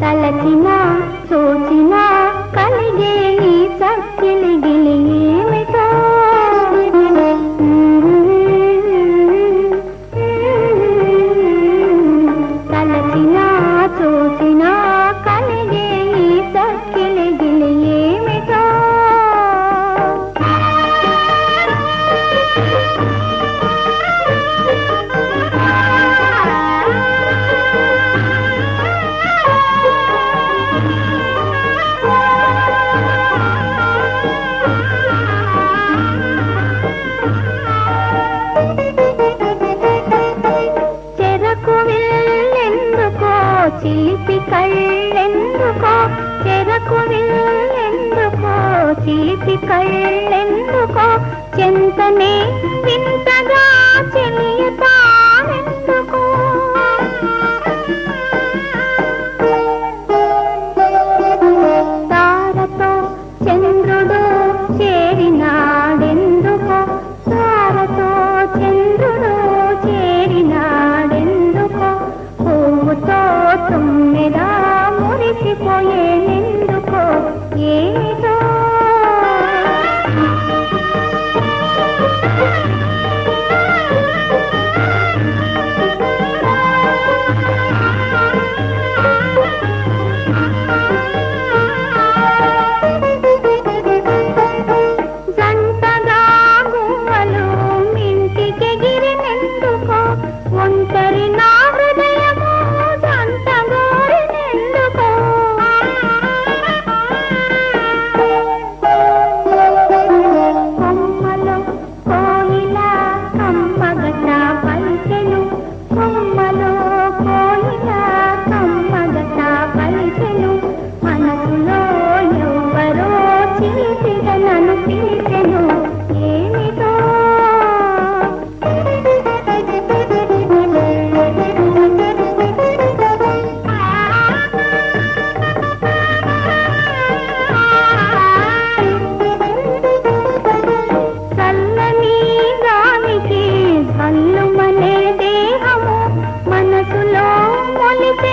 తలచిన సోచినా చిలిపి కళ్ళెందుకో? చెరకు ఎందుకో చిలిపి కళ్ళెందుకో? చెంతనే వింత ये बोलते